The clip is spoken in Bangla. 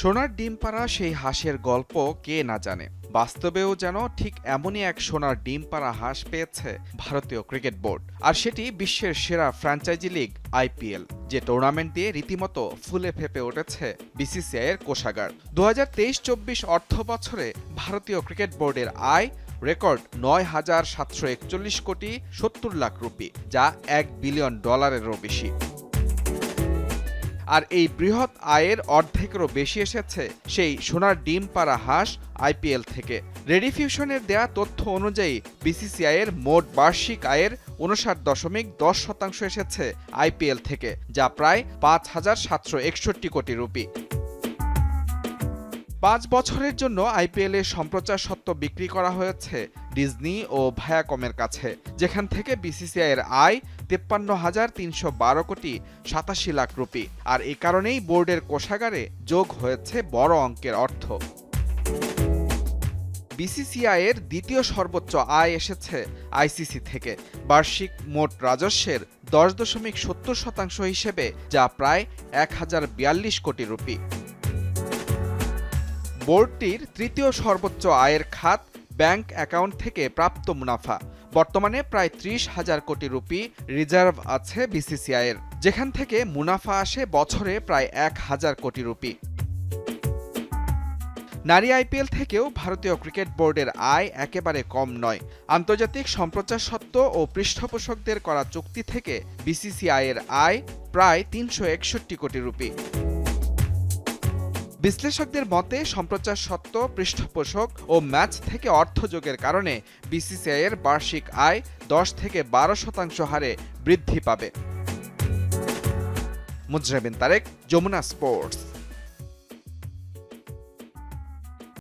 সোনার ডিম পাড়া সেই হাঁসের গল্প কে না জানে? বাস্তবেও যেন ঠিক এমনই এক সোনার ডিম পাড়া হাঁস পেয়েছে ভারতীয় ক্রিকেট বোর্ড। আর সেটি বিশ্বের সেরা ফ্র্যাঞ্চাইজি লিগ আইপিএল যে টুর্নামেন্ট দিয়ে রীতিমতো ফুলে ফেপে উঠেছে বিসিসিআই এর কোষাগার। দু হাজার তেইশ চব্বিশ অর্থ বছরে ভারতীয় ক্রিকেট বোর্ডের আয় রেকর্ড নয় হাজার সাতশো একচল্লিশ কোটি সত্তর লাখ রুপি, যা এক বিলিয়ন ডলারেরও বেশি। আর এই বৃহৎ আয়ের অর্ধেকেরও বেশি এসেছে সেই সোনার ডিম পাড়া হাঁস আইপিএল থেকে। রেডিফিউশনের দেয়া তথ্য অনুযায়ী বিসিসিআই এর মোট বার্ষিক আয়ের উনষাট দশমিক দশ শতাংশ এসেছে আইপিএল থেকে, যা প্রায় পাঁচ হাজার সাতশো একষট্টি কোটি রুপি। পাঁচ বছরের জন্য আইপিএল এর সম্প্রচার সত্ত্ব বিক্রি করা হয়েছে ডিজনি ও ভায়াকমের কাছে, যেখান থেকে বিসিসিআই এর আয় তেপ্পান্ন হাজার তিনশো বারো কোটি সাতাশি লাখ রুপি। আর এ কারণেই বোর্ডের কোষাগারে যোগ হয়েছে বড় অঙ্কের অর্থ। বিসিসিআই এর দ্বিতীয় সর্বোচ্চ আয় এসেছে আইসিসি থেকে, বার্ষিক মোট রাজস্বের দশ দশমিক সত্তর শতাংশ হিসেবে, যা প্রায় এক হাজার বিয়াল্লিশ কোটি রুপি। বোর্ডটির তৃতীয় সর্বোচ্চ আয়ের খাত ব্যাংক অ্যাকাউন্ট থেকে প্রাপ্ত মুনাফা। বর্তমানে প্রায় ত্রিশ হাজার কোটি রুপি রিজার্ভ আছে বিসিসিআইয়ের, যেখান থেকে মুনাফা আসে বছরে প্রায় এক হাজার কোটি রুপি। নারী আইপিএল থেকেও ভারতীয় ক্রিকেট বোর্ডের আয় একেবারে কম নয়। আন্তর্জাতিক সম্প্রচার সত্ত্ব ও পৃষ্ঠপোষকদের করা চুক্তি থেকে বিসিসিআইয়ের আয় প্রায় তিনশো একষট্টি কোটি রুপি। বিশ্লেষকদের মতে, সম্প্রচার সত্ত্ব, পৃষ্ঠপোষক ও ম্যাচ থেকে অর্থ যোগের কারণে বিসিসিআই এর বার্ষিক আয় দশ থেকে বারো শতাংশ হারে বৃদ্ধি পাবে। মুজরাবিন তারেক, যমুনা স্পোর্টস।